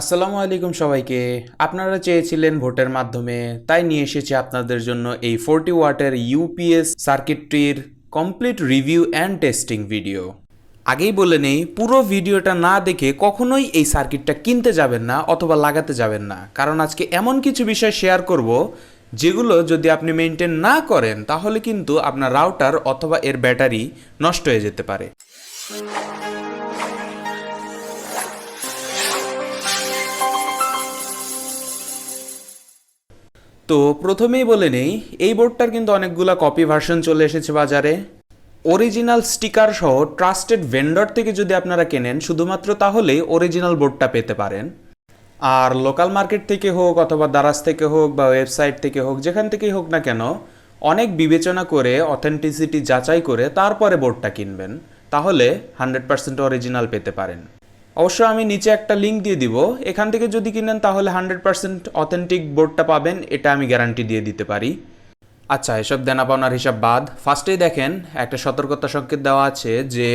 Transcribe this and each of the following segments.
আসসালামু আলাইকুম সবাইকে। আপনারা চেয়েছিলেন ভোটের মাধ্যমে, তাই নিয়ে এসেছি আপনাদের জন্য এই ফোরটি ওয়াটের UPS সার্কিটটির complete review and testing video. আগেই বলে নেই, পুরো ভিডিওটা না দেখে কখনোই এই সার্কিটটা কিনতে যাবেন না অথবা লাগাতে যাবেন না। কারণ আজকে এমন কিছু বিষয় শেয়ার করব, যেগুলো যদি আপনি মেনটেন না করেন, তাহলে কিন্তু আপনার রাউটার অথবা এর ব্যাটারি নষ্ট হয়ে যেতে পারে। তো প্রথমেই বলে নেই, এই বোর্ডটার কিন্তু অনেকগুলো কপি ভার্সন চলে এসেছে বাজারে। অরিজিনাল স্টিকার সহ ট্রাস্টেড ভেন্ডর থেকে যদি আপনারা কেনেন, শুধুমাত্র তাহলেই অরিজিনাল বোর্ডটা পেতে পারেন। আর লোকাল মার্কেট থেকে হোক অথবা দারাজ থেকে হোক বা ওয়েবসাইট থেকে হোক, যেখান থেকেই হোক না কেন, অনেক বিবেচনা করে অথেন্টিসিটি যাচাই করে তারপরে বোর্ডটা কিনবেন। তাহলে হান্ড্রেড পার্সেন্ট অরিজিনাল পেতে পারেন। অবশ্য আমি নিচে একটা লিঙ্ক দিয়ে দিব। এখান থেকে যদি কিনেন তাহলে হান্ড্রেড পার্সেন্ট অথেন্টিক বোর্ডটা পাবেন, এটা আমি গ্যারান্টি দিয়ে দিতে পারি। আচ্ছা এসব দেনা পাওনার হিসাব বাদ। ফার্স্টেই দেখেন, একটা সতর্কতা সংকেত দেওয়া আছে যে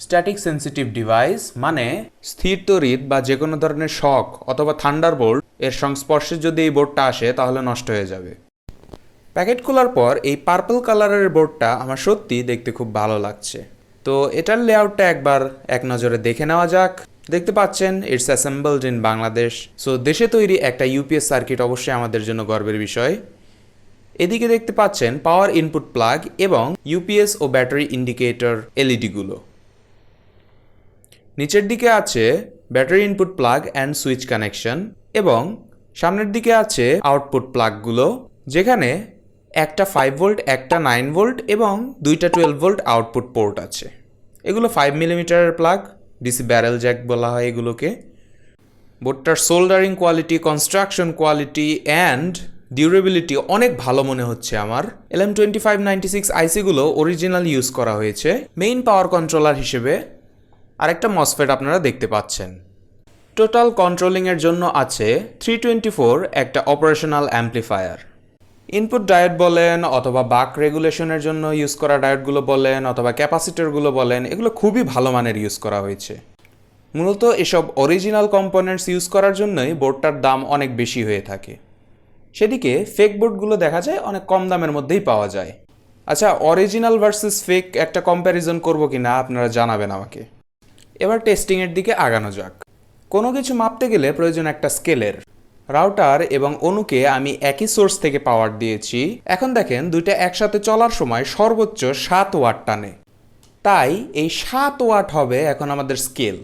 স্ট্যাটিক সেন্সিটিভ ডিভাইস মানে স্থির তড়িৎ বা যে কোনো ধরনের শক অথবা থান্ডার বোল্ট এর সংস্পর্শে যদি এই বোর্ডটা আসে, তাহলে নষ্ট হয়ে যাবে। প্যাকেট খোলার পর এই পার্পল কালারের বোর্ডটা আমার সত্যি দেখতে খুব ভালো লাগছে। তো এটার লেআউটটা একবার এক নজরে দেখে নেওয়া যাক। দেখতে পাচ্ছেন it's assembled in Bangladesh so দেশে তৈরি একটা ইউপিএস সার্কিট অবশ্যই আমাদের জন্য গর্বের বিষয়। এদিকে দেখতে পাচ্ছেন পাওয়ার ইনপুট প্লাগ এবং ইউপিএস ও ব্যাটারি ইন্ডিকেটর এলইডিগুলো নিচের দিকে আছে battery input plug and switch connection এবং সামনের দিকে আছে আউটপুট প্লাগগুলো যেখানে একটা ফাইভ ভোল্ট একটা নাইন ভোল্ট এবং দুইটা টুয়েলভ ভোল্ট আউটপুট পোর্ট আছে। এগুলো ফাইভ মিলিমিটারের প্লাগ ডিসি ব্যারেল জ্যাক বলা হয় এগুলোকে। বোর্ডটার soldering quality construction quality and durability অনেক ভালো মনে হচ্ছে আমার। L M twenty five ninety six আইসিগুলো original use করা হয়েছে মেইন পাওয়ার কন্ট্রোলার হিসেবে। আরেকটা মসফেট আপনারা দেখতে পাচ্ছেন। টোটাল কন্ট্রোলিংয়ের জন্য আছে থ্রি টোয়েন্টি ফোর একটা অপারেশনাল অ্যাম্প্লিফায়ার ইনপুট ডায়েট বলেন অথবা বাক রেগুলেশনের জন্য ইউজ করা ডায়েটগুলো বলেন অথবা ক্যাপাসিটরগুলো বলেন, এগুলো খুবই ভালো মানের ইউজ করা হয়েছে। মূলত এসব অরিজিনাল কম্পোনেন্টস ইউজ করার জন্যই বোর্ডটার দাম অনেক বেশি হয়ে থাকে। সেদিকে ফেক বোর্ডগুলো দেখা যায় অনেক কম দামের মধ্যেই পাওয়া যায়। আচ্ছা অরিজিনাল ভার্সেস ফেক একটা কম্প্যারিজন করব কি না আপনারা জানাবেন আমাকে। এবার টেস্টিংয়ের দিকে আগানো যাক। কোনো কিছু মাপতে গেলে প্রয়োজন একটা স্কেলের। রাউটার এবং অনুকে আমি একই সোর্স থেকে পাওয়ার দিয়েছি। এখন দেখেন দুইটা একসাথে চলার সময় সর্বোচ্চ সাত ওয়াট টানে। তাই এই সাত ওয়াট হবে এখন আমাদের স্কেল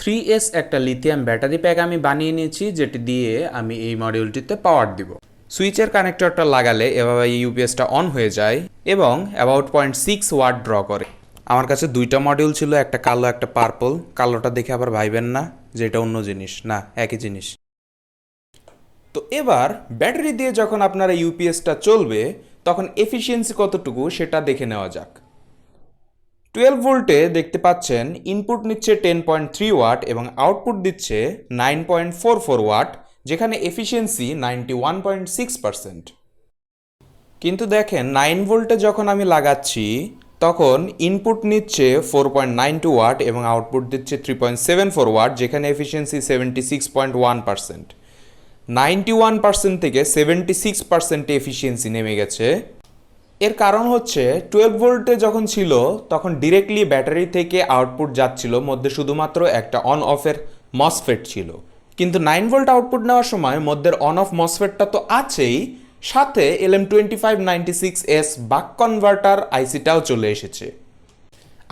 থ্রি এস একটা লিথিয়াম ব্যাটারি প্যাক আমি বানিয়ে নিয়েছি, যেটি দিয়ে আমি এই মডিউলটিতে পাওয়ার দিব। সুইচের কানেক্টরটা লাগালে এভাবে ইউপিএসটা অন হয়ে যায় এবং about point six watt draw করে। আমার কাছে দুইটা মডিউল ছিল, একটা কালো, একটা পার্পল কালোটা দেখে আবার ভাইবেন না যে এটা অন্য জিনিস। না, একই জিনিস। তো এবার ব্যাটারি দিয়ে যখন আপনারা ইউপিএসটা চলবে, তখন এফিসিয়েন্সি কতটুকু সেটা দেখে নেওয়া যাক। টুয়েলভ ভোল্টে দেখতে পাচ্ছেন ইনপুট নিচ্ছে টেন পয়েন্ট থ্রি ওয়াট এবং আউটপুট দিচ্ছে nine point four four watt যেখানে efficiency ninety one point six percent কিন্তু দেখেন নাইন ভোল্টে যখন আমি লাগাচ্ছি, তখন ইনপুট নিচ্ছে four point nine two watt এবং আউটপুট দিচ্ছে three point seven four watt যেখানে efficiency seventy six point one percent ninety one percent থেকে সেভেন্টি সিক্স পার্সেন্টে এফিসিয়েন্সি নেমে গেছে। এর কারণ হচ্ছে টুয়েলভ ভোল্টে যখন ছিল, তখন ডিরেক্টলি ব্যাটারি থেকে আউটপুট যাচ্ছিল, মধ্যে শুধুমাত্র একটা অন অফের মসফেট ছিল। কিন্তু নাইন ভোল্ট আউটপুট নেওয়ার সময়, মধ্যের অন অফ মসফেটটা তো আছেই, সাথে L M twenty five ninety six S buck converter আইসিটাও চলে এসেছে।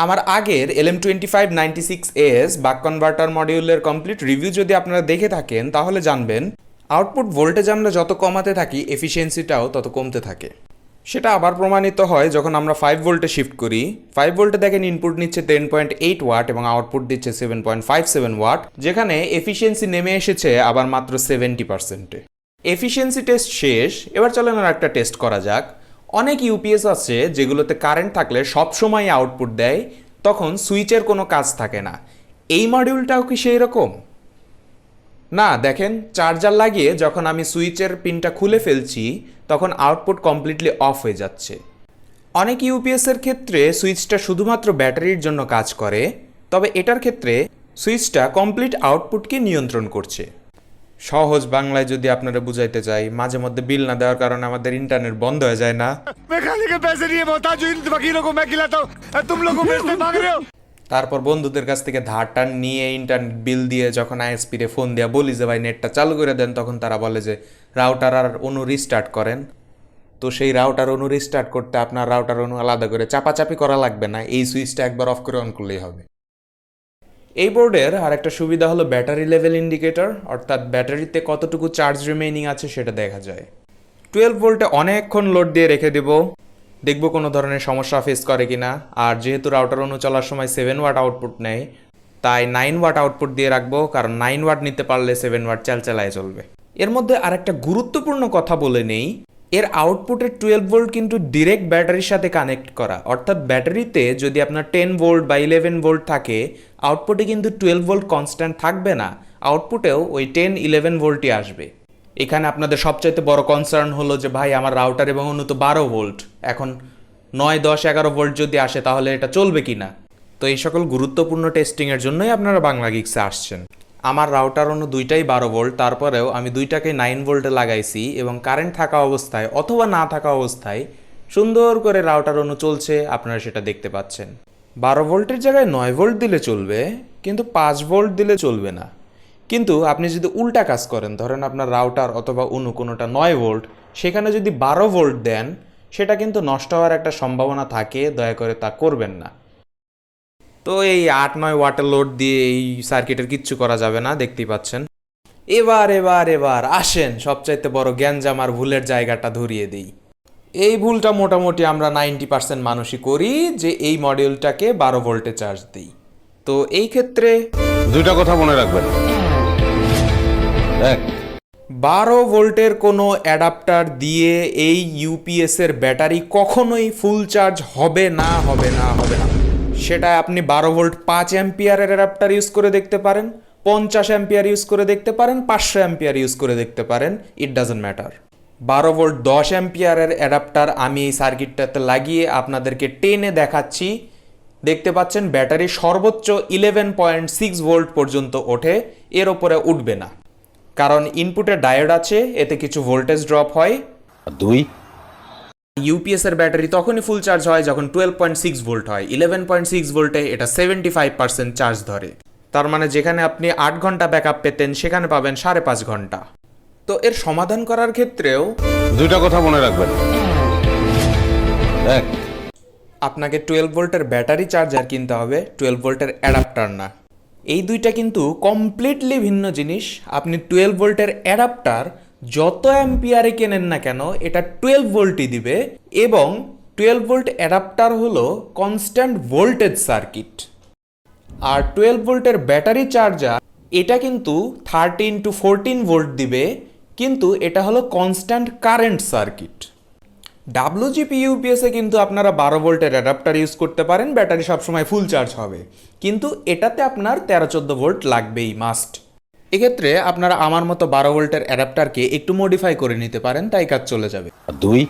আমার আগের L M twenty five ninety six S buck converter মডিউলের কমপ্লিট রিভিউ যদি আপনারা দেখে থাকেন, তাহলে জানবেন আউটপুট ভোল্টেজ আমরা যত কমাতে থাকি এফিসিয়েন্সিটাও তত কমতে থাকে। সেটা আবার প্রমাণিত হয় যখন আমরা ফাইভ ভোল্টে শিফট করি। ফাইভ ভোল্টে দেখেন ইনপুট নিচ্ছে টেন পয়েন্ট এইট ওয়াট এবং আউটপুট দিচ্ছে seven point five seven watt যেখানে এফিসিয়েন্সি নেমে এসেছে আবার মাত্র সেভেন্টি পার্সেন্টে এফিসিয়েন্সি টেস্ট শেষ, এবার চলেন আর একটা টেস্ট করা যাক। অনেক ইউপিএস আছে যেগুলোতে কারেন্ট থাকলে সবসময় আউটপুট দেয়, তখন সুইচের কোনো কাজ থাকে না। এই মডিউলটাও কি সেই রকম না দেখেন চার্জার লাগিয়ে যখন আমি সুইচের পিনটা খুলে ফেলছি তখন আউটপুট কমপ্লিটলি অফ হয়ে যাচ্ছে অনেক ইউপিএসের ক্ষেত্রে সুইচটা শুধুমাত্র ব্যাটারির জন্য কাজ করে তবে এটার ক্ষেত্রে সুইচটা কমপ্লিট আউটপুটকে নিয়ন্ত্রণ করছে সহজ বাংলায় যদি আপনারা বুঝাইতে চাই মাঝে মধ্যে বিল না দেওয়ার কারণে আমাদের ইন্টারনেট বন্ধ হয়ে যায় না मैं खाने के पैसे नहीं है मोहताज हूँ इन वकीलों को मैं खिलाता हूँ तुम लोगों को पैसे मांग रहे हो তারপর বন্ধুদের কাছ থেকে ধার টান নিয়ে ইন্টারনেট বিল দিয়ে যখন আইএসপি রে ফোন দিয়ে বলি যে, ভাই নেটটা চালু করে দেন, তখন তারা বলে যে রাউটার আর অনু রিস্টার্ট করেন। তো সেই রাউটার অনু রিস্টার্ট করতে আপনার রাউটার অনু আলাদা করে চাপাচাপি করা লাগবে না, এই সুইচটা একবার অফ করে অন করলেই হবে। এই বোর্ডের আরেকটা সুবিধা হলো ব্যাটারি লেভেল ইন্ডিকেটর অর্থাৎ ব্যাটারিতে কতটুকু চার্জ রিমেইনিং আছে সেটা দেখা যায়। টুয়েলভ ভোল্টে অনেকক্ষণ লোড দিয়ে রেখে দেব। দেখব কোনো ধরনের সমস্যা ফেস করে কিনা। আর যেহেতু রাউটার অনু চলার সময় সেভেন ওয়াট আউটপুট নেয়, তাই নাইন ওয়াট আউটপুট দিয়ে রাখব, কারণ নাইন ওয়াট নিতে পারলে সেভেন ওয়াট চালচালায় চলবে। এর মধ্যে আরেকটা গুরুত্বপূর্ণ কথা বলে নেই, এর আউটপুটের টুয়েলভ ভোল্ট কিন্তু ডিরেক্ট ব্যাটারির সাথে কানেক্ট করা। অর্থাৎ ব্যাটারিতে যদি আপনার টেন ভোল্ট বা ইলেভেন ভোল্ট থাকে আউটপুটে কিন্তু টুয়েলভ ভোল্ট কনস্ট্যান্ট থাকবে না আউটপুটেও ওই টেন ইলেভেন ভোল্টই আসবে। এখানে আপনাদের সবচাইতে বড় কনসার্ন হলো যে, ভাই, আমার রাউটার এবং অন্য তো বারো ভোল্ট এখন নয়, দশ, এগারো ভোল্ট যদি আসে, তাহলে এটা চলবে কি না তো এই সকল গুরুত্বপূর্ণ টেস্টিংয়ের জন্যই আপনারা বাংলা গিক্সে আসছেন। আমার রাউটার অন্য দুইটাই বারো ভোল্ট তারপরেও আমি দুইটাকে নাইন ভোল্টে লাগাইছি এবং কারেন্ট থাকা অবস্থায় অথবা না থাকা অবস্থায় সুন্দর করে রাউটার অনু চলছে, আপনারা সেটা দেখতে পাচ্ছেন। বারো ভোল্টের জায়গায় নয় ভোল্ট দিলে চলবে, কিন্তু পাঁচ ভোল্ট দিলে চলবে না। কিন্তু আপনি যদি উল্টা কাজ করেন, ধরেন আপনার রাউটার অথবা অন্য কোনোটা নয় ভোল্ট সেখানে যদি বারো ভোল্ট দেন, সেটা কিন্তু নষ্ট হওয়ার একটা সম্ভাবনা থাকে, দয়া করে তা করবেন না। তো এই আট নয় ওয়াটার লোড দিয়ে এই সার্কিটের কিচ্ছু করা যাবে না, দেখতেই পাচ্ছেন। এবার এবার এবার, আসেন, সবচাইতে বড় জ্ঞানজাম আর ভুলের জায়গাটা ধরিয়ে দিই। এই ভুলটা মোটামুটি আমরা নাইনটি পার্সেন্ট মানুষই করি যে এই মডিউলটাকে বারো ভোল্টে চার্জ দিই। তো এই ক্ষেত্রে দুইটা কথা মনে রাখবেন। বারো ভোল্টের কোনো অ্যাডাপ্টার দিয়ে এই ইউপিএস এর ব্যাটারি কখনোই ফুল চার্জ হবে না হবে না হবে না। সেটা আপনি বারো ভোল্ট পাঁচ অ্যাম্পিয়ারের অ্যাডাপ্টার ইউজ করে দেখতে পারেন, পঞ্চাশ অ্যাম্পিয়ার ইউজ করে দেখতে পারেন, পাঁচশো অ্যাম্পিয়ার ইউজ করে দেখতে পারেন, ইট ডাজেন্ট ম্যাটার। বারো ভোল্ট দশ অ্যাম্পিয়ারের অ্যাডাপ্টার আমি এই সার্কিটটাতে লাগিয়ে আপনাদেরকে টেনে দেখাচ্ছি। দেখতে পাচ্ছেন ব্যাটারি সর্বোচ্চ ইলেভেন পয়েন্ট সিক্স ভোল্ট পর্যন্ত ওঠে, এর ওপরে উঠবে না। কারণ ইনপুটে ডায়োড আছে এতে কিছু ভোল্টেজ ড্রপ হয়। দুই। ইউপিএস এর ব্যাটারি তখনই ফুল চার্জ হয় যখন টুয়েলভ পয়েন্ট সিক্স ভোল্ট হয়। ইলেভেন পয়েন্ট সিক্স ভোল্টে এটা সেভেন্টি ফাইভ পার্সেন্ট চার্জ ধরে। তার মানে যেখানে আপনি আট ঘণ্টা ব্যাকআপ পেতেন সেখানে পাবেন সাড়ে পাঁচ ঘণ্টা। তো এর সমাধান করার ক্ষেত্রেও দুইটা কথা মনে রাখবেন। এক। আপনাকে টুয়েলভ ভোল্টের ব্যাটারি চার্জার কিনতে হবে। টুয়েলভ ভোল্টের অ্যাডাপ্টার না। এই দুইটা কিন্তু কমপ্লিটলি ভিন্ন জিনিস। আপনি টুয়েলভ ভোল্টের অ্যাডাপ্টার যত অ্যাম্পিয়ারে কেনেন না কেন, এটা টুয়েলভ ভোল্টই দিবে এবং টুয়েলভ ভোল্ট অ্যাডাপ্টার হলো কনস্ট্যান্ট ভোল্টেজ সার্কিট আর টুয়েলভ ভোল্টের ব্যাটারি চার্জার এটা কিন্তু থার্টিন টু ফোরটিন ভোল্ট দিবে, কিন্তু এটা হলো কনস্ট্যান্ট কারেন্ট সার্কিট ডাব্লুজিপি ইউপিএসে কিন্তু আপনারা বারো ভোল্টের অ্যাডাপ্টার ইউজ করতে পারেন ব্যাটারি সবসময় ফুল চার্জ হবে। কিন্তু এটাতে আপনার তেরো চোদ্দ ভোল্ট লাগবেই মাস্ট এক্ষেত্রে আপনারা আমার মতো বারো ভোল্টের অ্যাডাপ্টারকে একটু মডিফাই করে নিতে পারেন তাই কাজ চলে যাবে। আর দুই।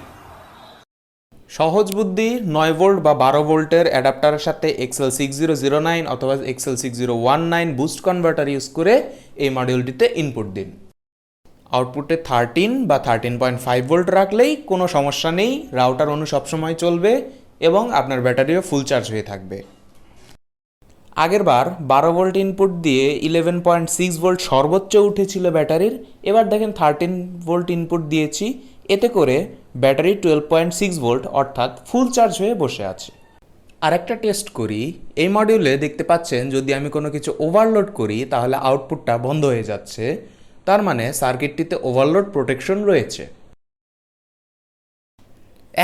সহজ বুদ্ধি নয় ভোল্ট বা বারো ভোল্টের অ্যাডাপ্টারের সাথে XL six zero zero nine অথবা XL six zero one nine boost converter use করে এই মডিউলটিতে ইনপুট দিন। আউটপুটে থার্টিন বা থার্টিন পয়েন্ট ফাইভ ভোল্ট রাখলেই কোনো সমস্যা নেই রাউটার অনু সবসময় চলবে এবং আপনার ব্যাটারিও ফুল চার্জ হয়ে থাকবে। আগেরবার বারো ভোল্ট ইনপুট দিয়ে ইলেভেন পয়েন্ট সিক্স ভোল্ট সর্বোচ্চ উঠেছিল ব্যাটারির, এবার দেখেন থার্টিন ভোল্ট ইনপুট দিয়েছি, এতে করে battery twelve point six volt অর্থাৎ ফুল চার্জ হয়ে বসে আছে। আরেকটা টেস্ট করি, এই মডিউলে দেখতে পাচ্ছেন যদি আমি কোনো কিছু ওভারলোড করি, তাহলে আউটপুটটা বন্ধ হয়ে যাচ্ছে। তার মানে সার্কিটটিতে ওভারলোড প্রোটেকশন রয়েছে।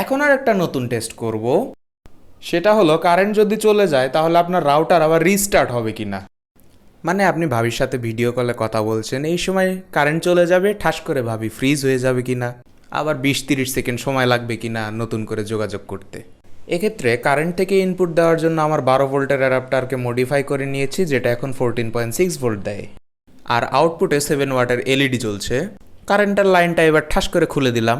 এখন আর একটা নতুন টেস্ট করব। সেটা হলো কারেন্ট যদি চলে যায়, তাহলে আপনার রাউটার আবার রিস্টার্ট হবে কি না মানে আপনি ভাবির সাথে ভিডিও কলে কথা বলছেন, এই সময় কারেন্ট চলে যাবে, ঠাস করে ভাবি ফ্রিজ হয়ে যাবে কি না আবার বিশ তিরিশ সেকেন্ড সময় লাগবে কি না নতুন করে যোগাযোগ করতে? এক্ষেত্রে কারেন্ট থেকে ইনপুট দেওয়ার জন্য আমার বারো ভোল্টের অ্যাডাপ্টারকে মডিফাই করে নিয়েছি, যেটা এখন ফোরটিন পয়েন্ট সিক্স ভোল্ট দেয়। আর আউটপুটে সেভেন ওয়াটের এলইডি চলছে কারেন্টের লাইনটা এবার ঠাস করে খুলে দিলাম।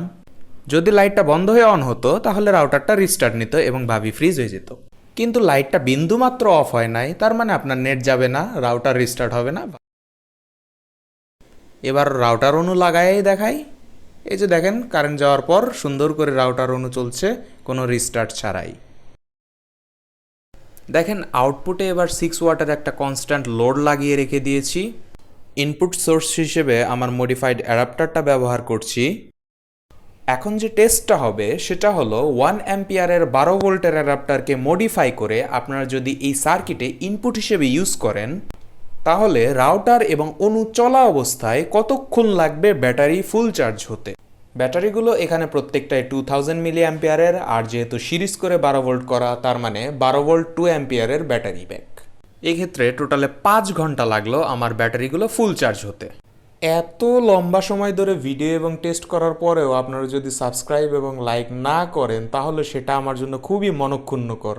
যদি লাইটটা বন্ধ হয়ে অন হতো, তাহলে রাউটারটা রিস্টার্ট নিত এবং ভাবি ফ্রিজ হয়ে যেত। কিন্তু লাইটটা বিন্দুমাত্র অফ হয় নাই, তার মানে আপনার নেট যাবে না রাউটার রিস্টার্ট হবে না। এবার রাউটার অনু লাগাই দেখাই। এই যে দেখেন কারেন্ট যাওয়ার পর সুন্দর করে রাউটার অনু চলছে, কোনো রিস্টার্ট ছাড়াই। দেখেন আউটপুটে এবার সিক্স ওয়াটের একটা কনস্ট্যান্ট লোড লাগিয়ে রেখে দিয়েছি। ইনপুট সোর্স হিসেবে আমার মডিফাইড অ্যাডাপ্টারটা ব্যবহার করছি। এখন যে টেস্টটা হবে, সেটা হলো ওয়ান অ্যাম্পিয়ারের বারো ভোল্টের অ্যাডাপ্টারকে মডিফাই করে আপনারা যদি এই সার্কিটে ইনপুট হিসেবে ইউজ করেন, তাহলে রাউটার এবং অনু চলা অবস্থায় কতক্ষণ লাগবে ব্যাটারি ফুল চার্জ হতে? ব্যাটারিগুলো এখানে প্রত্যেকটাই টু থাউজেন্ড মিলি অ্যাম্পিয়ারের আর যেহেতু সিরিজ করে বারো ভোল্ট করা, তার মানে বারো ভোল্ট টু অ্যাম্পিয়ারের ব্যাটারি ব্যাক। এক্ষেত্রে টোটালে পাঁচ ঘণ্টা লাগল আমার ব্যাটারিগুলো ফুল চার্জ হতে। এত লম্বা সময় ধরে ভিডিও এবং টেস্ট করার পরেও আপনারা যদি সাবস্ক্রাইব এবং লাইক না করেন, তাহলে সেটা আমার জন্য খুবই মনক্ষুণ্ণকর।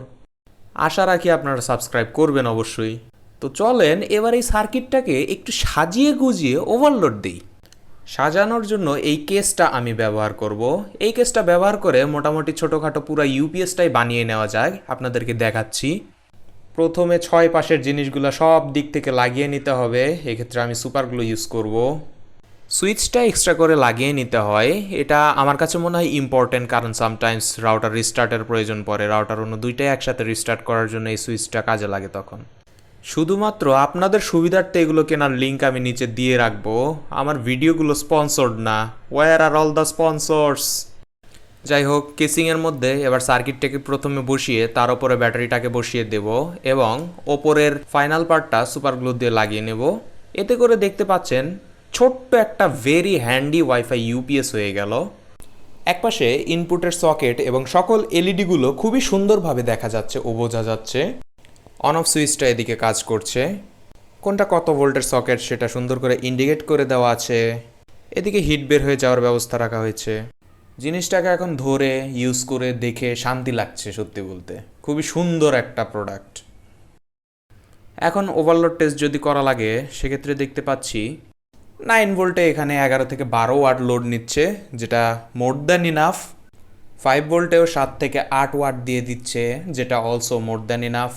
আশা রাখি আপনারা সাবস্ক্রাইব করবেন অবশ্যই। তো চলেন, এবার এই সার্কিটটাকে একটু সাজিয়ে গুজিয়ে ওভারলোড দিই। সাজানোর জন্য এই কেসটা আমি ব্যবহার করব। এই কেসটা ব্যবহার করে মোটামুটি ছোটোখাটো পুরো ইউপিএসটাই বানিয়ে নেওয়া যায় আপনাদেরকে দেখাচ্ছি। প্রথমে ছয় পাশের জিনিসগুলো সব দিক থেকে লাগিয়ে নিতে হবে। এক্ষেত্রে আমি সুপারগুলো ইউজ করব। সুইচটা এক্সট্রা করে লাগিয়ে নিতে হয়। এটা আমার কাছে মনে হয় ইম্পর্টেন্ট কারণ সামটাইমস রাউটার রিস্টার্টের প্রয়োজন পড়ে। রাউটার অন্য দুইটাই একসাথে রিস্টার্ট করার জন্য এই সুইচটা কাজে লাগে তখন। শুধুমাত্র আপনাদের সুবিধার্থে এগুলো কেনার লিঙ্ক আমি নিচে দিয়ে রাখব। আমার ভিডিওগুলো স্পন্সর্ড না। Where are all the sponsors যাই হোক কেসিংয়ের মধ্যে এবার সার্কিটটাকে প্রথমে বসিয়ে তার উপরে ব্যাটারিটাকে বসিয়ে দেব এবং ওপরের ফাইনাল পার্টটা সুপার গ্লু দিয়ে লাগিয়ে নেব। এতে করে দেখতে পাচ্ছেন, ছোট্ট একটা ভেরি হ্যান্ডি ওয়াইফাই ইউপিএস হয়ে গেল। একপাশে ইনপুটের সকেট এবং সকল এলইডিগুলো খুবই সুন্দরভাবে দেখা যাচ্ছে ও বোঝা যাচ্ছে। অন অফ সুইচটা এদিকে কাজ করছে। কোনটা কত ভোল্টের সকেট সেটা সুন্দর করে ইন্ডিকেট করে দেওয়া আছে। এদিকে হিট বের হয়ে যাওয়ার ব্যবস্থা রাখা হয়েছে। জিনিসটাকে এখন ধরে ইউজ করে দেখে শান্তি লাগছে সত্যি বলতে। খুবই সুন্দর একটা প্রোডাক্ট এখন ওভারলোড টেস্ট যদি করা লাগে, সেক্ষেত্রে দেখতে পাচ্ছি নাইন ভোল্টে এখানে এগারো থেকে বারো ওয়াট লোড নিচ্ছে, যেটা মোর দ্যান ইনাফ ফাইভ ভোল্টেও সাত থেকে আট ওয়াট দিয়ে দিচ্ছে, যেটা অলসো মোর দ্যান ইনাফ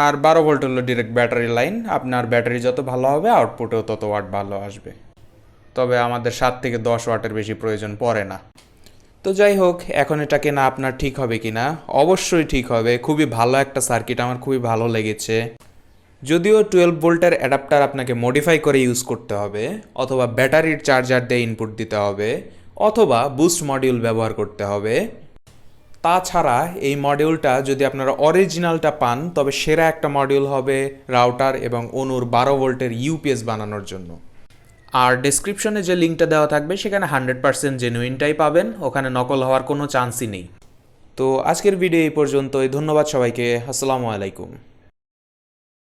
আর বারো ভোল্ট হলো ডিরেক্ট ব্যাটারি লাইন আপনার ব্যাটারি যত ভালো হবে আউটপুটেও তত ওয়াট ভালো আসবে। তবে আমাদের সাত থেকে দশ ওয়াটের বেশি প্রয়োজন পড়ে না। তো যাই হোক, এখন এটা কেনা আপনার ঠিক হবে কি না অবশ্যই ঠিক হবে। খুবই ভালো একটা সার্কিট আমার খুবই ভালো লেগেছে। যদিও টুয়েলভ ভোল্টের অ্যাডাপ্টার আপনাকে মডিফাই করে ইউজ করতে হবে, অথবা ব্যাটারির চার্জার দিয়ে ইনপুট দিতে হবে, অথবা বুস্ট মডিউল ব্যবহার করতে হবে। তাছাড়া এই মডিউলটা যদি আপনারা অরিজিনালটা পান, তবে সেরা একটা মডিউল হবে রাউটার এবং অনুর বারো ভোল্টের ইউপিএস বানানোর জন্য। আর ডেসক্রিপশনে যে লিঙ্কটা দেওয়া থাকবে, সেখানে হান্ড্রেড পার্সেন্ট জেনুইনটাই পাবেন। ওখানে নকল হওয়ার কোনো চান্সই নেই। তো আজকের ভিডিও এই পর্যন্তই। ধন্যবাদ সবাইকে। আসসালামু আলাইকুম।